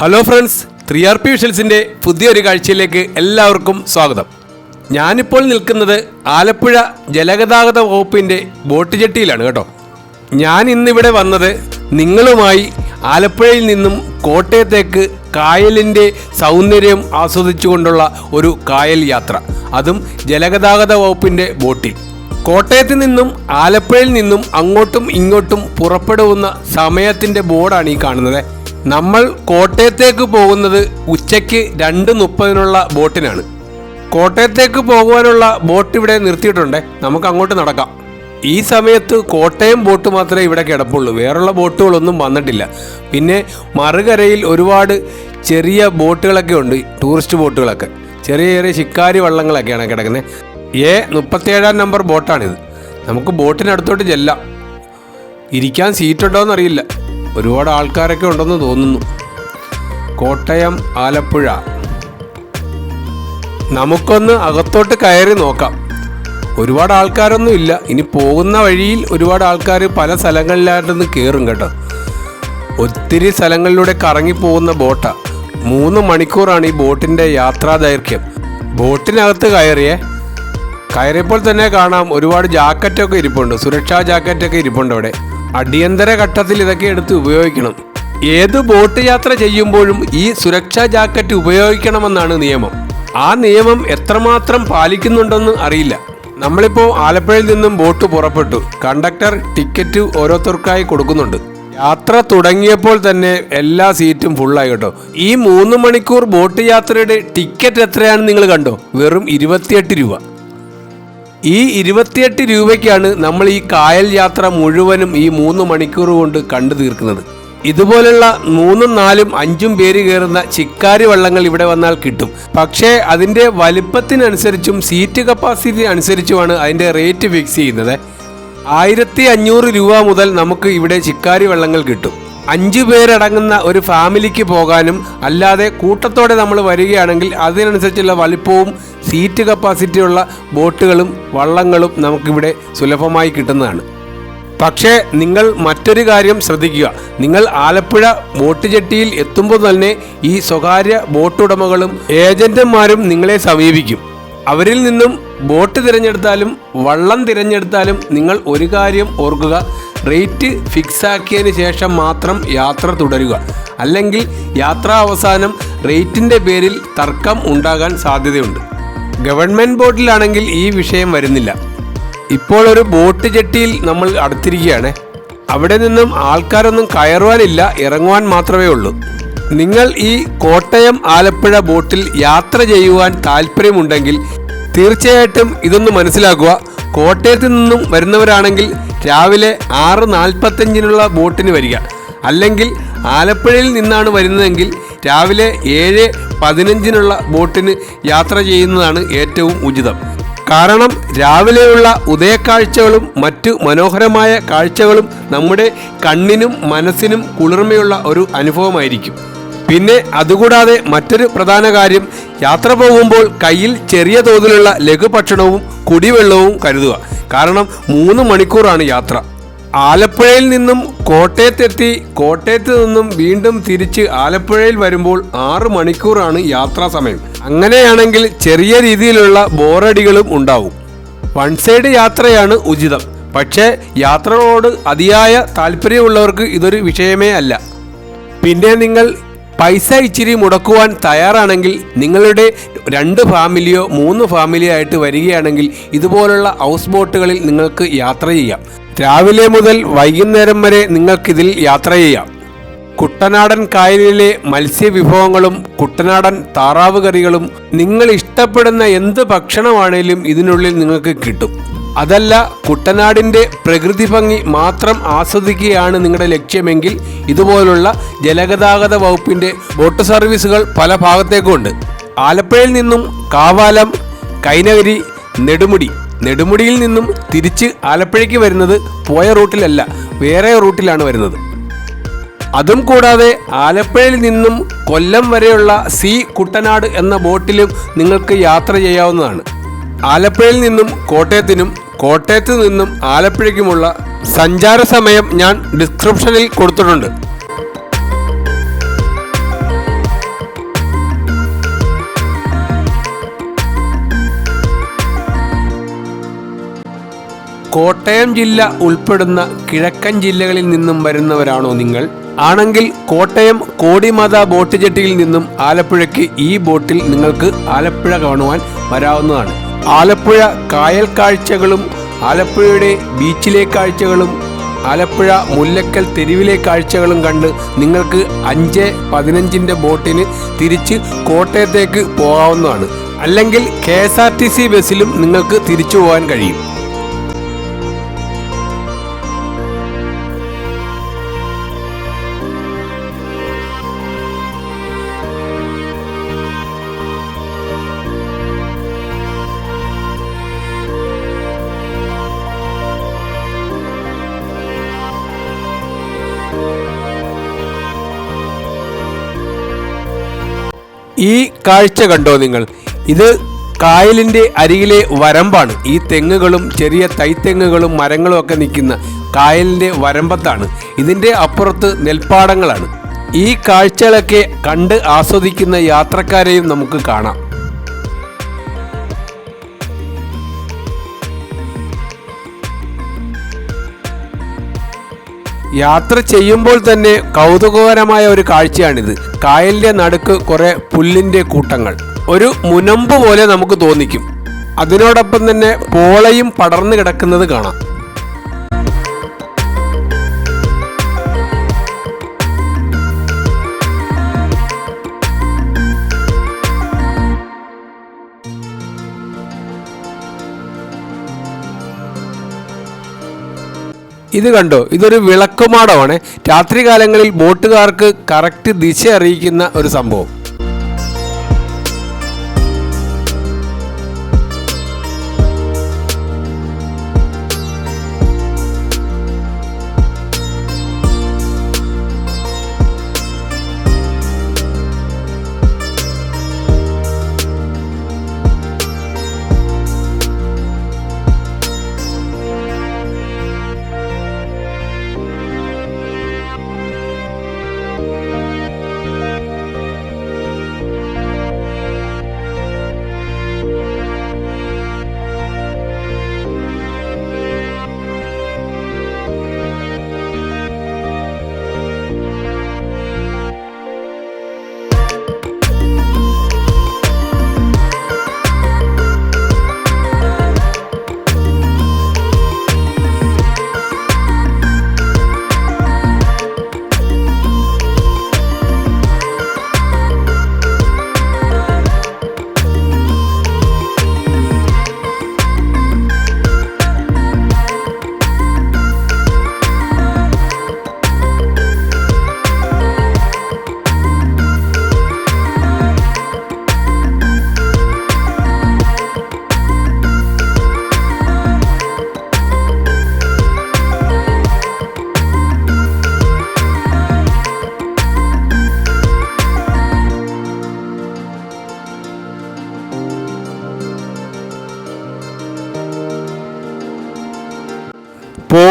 Hello friends three R P വിഷൽസിന്റെ പുതിയൊരു കാഴ്ചയിലേക്ക് എല്ലാവർക്കും സ്വാഗതം. ഞാനിപ്പോൾ നിൽക്കുന്നത് ആലപ്പുഴ ജലഗതാഗത വകുപ്പിന്റെ ബോട്ട് ജെട്ടിയിലാണ് കേട്ടോ. ഞാൻ ഇന്നിവിടെ വന്നത് നിങ്ങളുമായി ആലപ്പുഴയിൽ നിന്നും കോട്ടയത്തേക്ക് കായലിന്റെ സൗന്ദര്യം ആസ്വദിച്ചുകൊണ്ടുള്ള ഒരു കായൽ യാത്ര. അതും ജലഗതാഗത വകുപ്പിന്റെ ബോട്ടിൽ. കോട്ടയത്ത് നിന്നും ആലപ്പുഴയിൽ നിന്നും അങ്ങോട്ടും ഇങ്ങോട്ടും പുറപ്പെടുന്ന സമയത്തിന്റെ ബോർഡാണ് ഈ കാണുന്നത്. നമ്മൾ കോട്ടയത്തേക്ക് പോകുന്നത് ഉച്ചയ്ക്ക് രണ്ട് മുപ്പതിനുള്ള ബോട്ടിനാണ്. കോട്ടയത്തേക്ക് പോകുവാനുള്ള ബോട്ട് ഇവിടെ നിർത്തിയിട്ടുണ്ട്. നമുക്ക് അങ്ങോട്ട് നടക്കാം. ഈ സമയത്ത് കോട്ടയം ബോട്ട് മാത്രമേ ഇവിടെ കിടപ്പുള്ളൂ. വേറുള്ള ബോട്ടുകളൊന്നും വന്നിട്ടില്ല. പിന്നെ മറുകരയിൽ ഒരുപാട് ചെറിയ ബോട്ടുകളൊക്കെ ഉണ്ട്. ടൂറിസ്റ്റ് ബോട്ടുകളൊക്കെ. ചെറിയ ചെറിയ ശിക്കാരി വള്ളങ്ങളൊക്കെയാണ് കിടക്കുന്നത്. എ മുപ്പത്തേഴാം നമ്പർ ബോട്ടാണിത്. നമുക്ക് ബോട്ടിനടുത്തോട്ട് ചെല്ലാം. ഇരിക്കാൻ സീറ്റുണ്ടോ എന്നറിയില്ല ഒരുപാട് ആൾക്കാരൊക്കെ ഉണ്ടെന്ന് തോന്നുന്നു. കോട്ടയം ആലപ്പുഴ. നമുക്കൊന്ന് അകത്തോട്ട് കയറി നോക്കാം. ഒരുപാട് ആൾക്കാരൊന്നും ഇല്ല. ഇനി പോകുന്ന വഴിയിൽ ഒരുപാട് ആൾക്കാർ പല സ്ഥലങ്ങളിലായിട്ടൊന്ന് കയറും കേട്ടോ. ഒത്തിരി സ്ഥലങ്ങളിലൂടെ കറങ്ങിപ്പോകുന്ന ബോട്ടാണ് ബോട്ടാ. മൂന്ന് മണിക്കൂറാണ് ഈ ബോട്ടിന്റെ യാത്രാ ദൈർഘ്യം. ബോട്ടിനകത്ത് കയറിയേ കയറിയപ്പോൾ തന്നെ കാണാം ഒരുപാട് ജാക്കറ്റൊക്കെ ഇരിപ്പുണ്ട്. സുരക്ഷാ ജാക്കറ്റൊക്കെ ഇരിപ്പുണ്ട് അവിടെ. അടിയന്തര ഘട്ടത്തിൽ ഇതൊക്കെ എടുത്ത് ഉപയോഗിക്കണം. ഏത് ബോട്ട് യാത്ര ചെയ്യുമ്പോഴും ഈ സുരക്ഷാ ജാക്കറ്റ് ഉപയോഗിക്കണമെന്നാണ് നിയമം. ആ നിയമം എത്രമാത്രം പാലിക്കുന്നുണ്ടെന്ന് അറിയില്ല. നമ്മളിപ്പോൾ ആലപ്പുഴയിൽ നിന്നും ബോട്ട് പുറപ്പെട്ടു. കണ്ടക്ടർ ടിക്കറ്റ് ഓരോരുത്തർക്കായി കൊടുക്കുന്നുണ്ട്. യാത്ര തുടങ്ങിയപ്പോൾ തന്നെ എല്ലാ സീറ്റും ഫുള്ളായി കേട്ടോ. ഈ മൂന്ന് മണിക്കൂർ ബോട്ട് യാത്രയുടെ ടിക്കറ്റ് എത്രയാണെന്ന് നിങ്ങൾ കണ്ടോ? വെറും ഇരുപത്തിയെട്ട് രൂപ. ഈ ഇരുപത്തിയെട്ട് രൂപയ്ക്കാണ് നമ്മൾ ഈ കായൽ യാത്ര മുഴുവനും ഈ മൂന്ന് മണിക്കൂർ കൊണ്ട് കണ്ടു തീർക്കുന്നത്. ഇതുപോലുള്ള മൂന്നും നാലും അഞ്ചും പേര് കയറുന്ന ചിക്കാരി വള്ളങ്ങൾ ഇവിടെ വന്നാൽ കിട്ടും. പക്ഷേ അതിന്റെ വലിപ്പത്തിനനുസരിച്ചും സീറ്റ് കപ്പാസിറ്റി അനുസരിച്ചുമാണ് അതിന്റെ റേറ്റ് ഫിക്സ് ചെയ്യുന്നത്. ആയിരത്തി അഞ്ഞൂറ് രൂപ മുതൽ നമുക്ക് ഇവിടെ ചിക്കാരി വള്ളങ്ങൾ കിട്ടും. അഞ്ചു പേരടങ്ങുന്ന ഒരു ഫാമിലിക്ക് പോകാനും അല്ലാതെ കൂട്ടത്തോടെ നമ്മൾ വരികയാണെങ്കിൽ അതിനനുസരിച്ചുള്ള വലിപ്പവും സീറ്റ് കപ്പാസിറ്റിയുള്ള ബോട്ടുകളും വള്ളങ്ങളും നമുക്കിവിടെ സുലഭമായി കിട്ടുന്നതാണ്. പക്ഷേ നിങ്ങൾ മറ്റൊരു കാര്യം ശ്രദ്ധിക്കുക. നിങ്ങൾ ആലപ്പുഴ ബോട്ട് ജെട്ടിയിൽ എത്തുമ്പോൾ തന്നെ ഈ സ്വകാര്യ ബോട്ടുടമകളും ഏജന്റുമാരും നിങ്ങളെ സമീപിക്കും. അവരിൽ നിന്നും ബോട്ട് തിരഞ്ഞെടുത്താലും വള്ളം തിരഞ്ഞെടുത്താലും നിങ്ങൾ ഒരു കാര്യം ഓർക്കുക. റേറ്റ് ഫിക്സ് ആക്കിയതിന് ശേഷം മാത്രം യാത്ര തുടരുക. അല്ലെങ്കിൽ യാത്ര അവസാനം റേറ്റിന്റെ പേരിൽ തർക്കം ഉണ്ടാകാൻ സാധ്യതയുണ്ട്. ഗവൺമെന്റ് ബോട്ടിലാണെങ്കിൽ ഈ വിഷയം വരുന്നില്ല. ഇപ്പോൾ ഒരു ബോട്ട് ജെട്ടിയിൽ നമ്മൾ അടുത്തിരിക്കുകയാണ്. അവിടെ നിന്നും ആൾക്കാരൊന്നും കയറുവാനില്ല ഇറങ്ങുവാൻ മാത്രമേ ഉള്ളൂ. നിങ്ങൾ ഈ കോട്ടയം ആലപ്പുഴ ബോട്ടിൽ യാത്ര ചെയ്യുവാൻ താല്പര്യമുണ്ടെങ്കിൽ തീർച്ചയായിട്ടും ഇതൊന്ന് മനസ്സിലാക്കുക. കോട്ടയത്ത് നിന്നും വരുന്നവരാണെങ്കിൽ രാവിലെ ആറ് നാൽപ്പത്തഞ്ചിനുള്ള ബോട്ടിന് വരിക. അല്ലെങ്കിൽ ആലപ്പുഴയിൽ നിന്നാണ് വരുന്നതെങ്കിൽ രാവിലെ ഏഴ് പതിനഞ്ചിനുള്ള ബോട്ടിന് യാത്ര ചെയ്യുന്നതാണ് ഏറ്റവും ഉചിതം. കാരണം രാവിലെയുള്ള ഉദയക്കാഴ്ചകളും മറ്റു മനോഹരമായ കാഴ്ചകളും നമ്മുടെ കണ്ണിനും മനസ്സിനും കുളിർമയുള്ള ഒരു അനുഭവമായിരിക്കും. പിന്നെ അതുകൂടാതെ മറ്റൊരു പ്രധാന കാര്യം യാത്ര പോകുമ്പോൾ കയ്യിൽ ചെറിയ തോതിലുള്ള ലഘുഭക്ഷണവും കുടിവെള്ളവും കരുതുക. കാരണം മൂന്ന് മണിക്കൂറാണ് യാത്ര. ആലപ്പുഴയിൽ നിന്നും കോട്ടയത്തെത്തി കോട്ടയത്ത് നിന്നും വീണ്ടും തിരിച്ച് ആലപ്പുഴയിൽ വരുമ്പോൾ ആറ് മണിക്കൂറാണ് യാത്രാ സമയം. അങ്ങനെയാണെങ്കിൽ ചെറിയ രീതിയിലുള്ള ബോറടികളും ഉണ്ടാവും. വൺ സൈഡ് യാത്രയാണ് ഉചിതം. പക്ഷേ യാത്രകളോട് അതിയായ താല്പര്യമുള്ളവർക്ക് ഇതൊരു വിഷയമേ അല്ല. പിന്നെ നിങ്ങൾ പൈസ ഇച്ചിരി മുടക്കുവാൻ തയ്യാറാണെങ്കിൽ നിങ്ങളുടെ രണ്ട് ഫാമിലിയോ മൂന്ന് ഫാമിലിയോ ആയിട്ട് വരികയാണെങ്കിൽ ഇതുപോലുള്ള ഹൗസ് ബോട്ടുകളിൽ നിങ്ങൾക്ക് യാത്ര ചെയ്യാം. രാവിലെ മുതൽ വൈകുന്നേരം വരെ നിങ്ങൾക്കിതിൽ യാത്ര ചെയ്യാം. കുട്ടനാടൻ കായലിലെ മത്സ്യവിഭവങ്ങളും കുട്ടനാടൻ താറാവ് കറികളും നിങ്ങൾ ഇഷ്ടപ്പെടുന്ന എന്ത് ഭക്ഷണമാണേലും ഇതിനുള്ളിൽ നിങ്ങൾക്ക് കിട്ടും. അതല്ല കുട്ടനാടിന്റെ പ്രകൃതി ഭംഗി മാത്രം ആസ്വദിക്കുകയാണ് നിങ്ങളുടെ ലക്ഷ്യമെങ്കിൽ ഇതുപോലുള്ള ജലഗതാഗത വകുപ്പിന്റെ ബോട്ട് സർവീസുകൾ പല ഭാഗത്തേക്കും ഉണ്ട് ആലപ്പുഴയിൽ നിന്നും കാവാലം കൈനഗരി നെടുമുടി. നെടുമുടിയിൽ നിന്നും തിരിച്ച് ആലപ്പുഴയ്ക്ക് വരുന്നത് പോയ റൂട്ടിലല്ല വേറെ റൂട്ടിലാണ് വരുന്നത്. അതും കൂടാതെ ആലപ്പുഴയിൽ നിന്നും കൊല്ലം വരെയുള്ള സി കുട്ടനാട് എന്ന ബോട്ടിലും നിങ്ങൾക്ക് യാത്ര ചെയ്യാവുന്നതാണ്. ആലപ്പുഴയിൽ നിന്നും കോട്ടയത്തിനും കോട്ടയത്ത് നിന്നും ആലപ്പുഴയ്ക്കുമുള്ള സഞ്ചാര സമയം ഞാൻ ഡിസ്ക്രിപ്ഷനിൽ കൊടുത്തിട്ടുണ്ട്. കോട്ടയം ജില്ല ഉൾപ്പെടുന്ന കിഴക്കൻ ജില്ലകളിൽ നിന്നും വരുന്നവരാണോ നിങ്ങൾ? ആണെങ്കിൽ കോട്ടയം കോടിമാത ബോട്ട് ജെട്ടിയിൽ നിന്നും ആലപ്പുഴയ്ക്ക് ഈ ബോട്ടിൽ നിങ്ങൾക്ക് ആലപ്പുഴ കാണുവാൻ വരാവുന്നതാണ്. ആലപ്പുഴ കായൽ കാഴ്ചകളും ആലപ്പുഴയുടെ ബീച്ചിലെ കാഴ്ചകളും ആലപ്പുഴ മുല്ലക്കൽ തെരുവിലെ കാഴ്ചകളും കണ്ട് നിങ്ങൾക്ക് അഞ്ച് പതിനഞ്ചിന്റെ ബോട്ടിന് തിരിച്ച് കോട്ടയത്തേക്ക് പോകാവുന്നതാണ്. അല്ലെങ്കിൽ K S R T C ബസ്സിലും നിങ്ങൾക്ക് തിരിച്ചു പോകാൻ കഴിയും. ഈ കാഴ്ച കണ്ടോ നിങ്ങൾ? ഇത് കായലിന്റെ അരികിലെ വരമ്പാണ്. ഈ തെങ്ങുകളും ചെറിയ തൈത്തെങ്ങുകളും മരങ്ങളും ഒക്കെ നിൽക്കുന്ന കായലിന്റെ വരമ്പത്താണ്. ഇതിന്റെ അപ്പുറത്ത് നെൽപ്പാടങ്ങളാണ്. ഈ കാഴ്ചകളൊക്കെ കണ്ട് ആസ്വദിക്കുന്ന യാത്രക്കാരെയും നമുക്ക് കാണാം. യാത്ര ചെയ്യുമ്പോൾ തന്നെ കൗതുകകരമായ ഒരു കാഴ്ചയാണിത്. കായലിന്റെ നടുക്ക് കുറേ പുല്ലിന്റെ കൂട്ടങ്ങൾ. ഒരു മുനമ്പ് പോലെ നമുക്ക് തോന്നിക്കും. അതിനോടൊപ്പം തന്നെ പോളയും പടർന്നു കിടക്കുന്നത് കാണാം. ഇത് കണ്ടോ? ഇതൊരു വിളക്കുമാടമാണ്. രാത്രികാലങ്ങളിൽ ബോട്ടുകാർക്ക് കറക്റ്റ് ദിശ അറിയിക്കുന്ന ഒരു സംഭവം.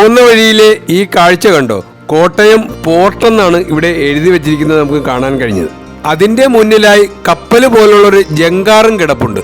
പോകുന്ന വഴിയിലെ ഈ കാഴ്ച കണ്ടോ? കോട്ടയം പോർട്ടെന്നാണ് ഇവിടെ എഴുതി വെച്ചിരിക്കുന്നത് നമുക്ക് കാണാൻ കഴിഞ്ഞത്. അതിന്റെ മുന്നിലായി കപ്പൽ പോലുള്ള ഒരു ജങ്കാറും കിടപ്പുണ്ട്.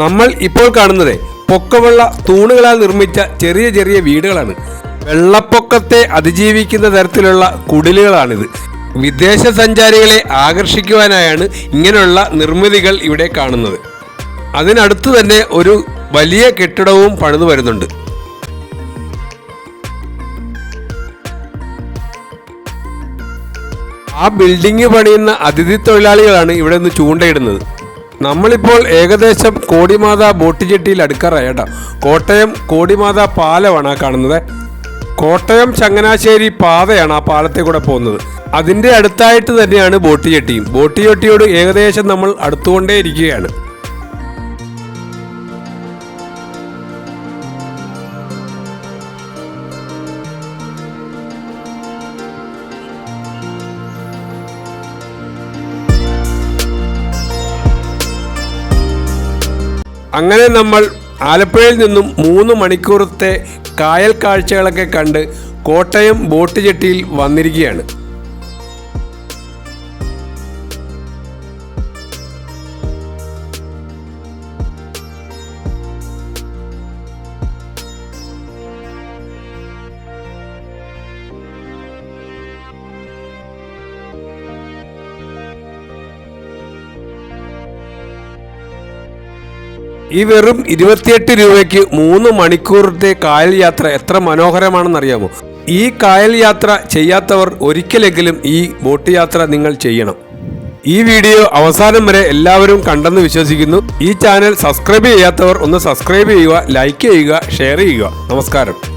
നമ്മൾ ഇപ്പോൾ കാണുന്നത് പൊക്കമുള്ള തൂണുകളാൽ നിർമ്മിച്ച ചെറിയ ചെറിയ വീടുകളാണ്. വെള്ളപ്പൊക്കത്തെ അതിജീവിക്കുന്ന തരത്തിലുള്ള കുടിലുകളാണിത്. വിദേശ സഞ്ചാരികളെ ആകർഷിക്കുവാനായാണ് ഇങ്ങനെയുള്ള നിർമ്മിതികൾ ഇവിടെ കാണുന്നത്. അതിനടുത്ത് തന്നെ ഒരു വലിയ കെട്ടിടവും പണിതു വരുന്നുണ്ട്. ആ ബിൽഡിംഗ് പണിയുന്ന അതിഥി തൊഴിലാളികളാണ് ഇവിടെ നിന്ന് ചൂണ്ടയിടുന്നത്. നമ്മളിപ്പോൾ ഏകദേശം കോടിമാത ബോട്ടിജെട്ടിയിൽ ജെട്ടിയിൽ കേട്ടോ കോട്ടയം കോടിമാത പാലമാണ് ആ കാണുന്നത്. കോട്ടയം ചങ്ങനാശ്ശേരി പാതയാണ് ആ പാലത്തെ കൂടെ പോകുന്നത്. അതിന്റെ അടുത്തായിട്ട് തന്നെയാണ് ബോട്ട് ചട്ടിയും ഏകദേശം നമ്മൾ അടുത്തുകൊണ്ടേ ഇരിക്കുകയാണ് അങ്ങനെ നമ്മൾ ആലപ്പുഴയിൽ നിന്നും മൂന്ന് മണിക്കൂറത്തെ കായൽ കാഴ്ചകളൊക്കെ കണ്ട് കോട്ടയം ബോട്ട് ജെട്ടിയിൽ വന്നിരിക്കുകയാണ്. ഈ വെറും ഇരുപത്തിയെട്ട് രൂപയ്ക്ക് മൂന്ന് മണിക്കൂറിന്റെ കായൽ യാത്ര എത്ര മനോഹരമാണെന്നറിയാമോ? ഈ കായൽ യാത്ര ചെയ്യാത്തവർ ഒരിക്കലെങ്കിലും ഈ ബോട്ട് യാത്ര നിങ്ങൾ ചെയ്യണം. ഈ വീഡിയോ അവസാനം വരെ എല്ലാവരും കണ്ടെന്ന് വിശ്വസിക്കുന്നു. ഈ ചാനൽ സബ്സ്ക്രൈബ് ചെയ്യാത്തവർ ഒന്ന് സബ്സ്ക്രൈബ് ചെയ്യുക ലൈക്ക് ചെയ്യുക ഷെയർ ചെയ്യുക. നമസ്കാരം.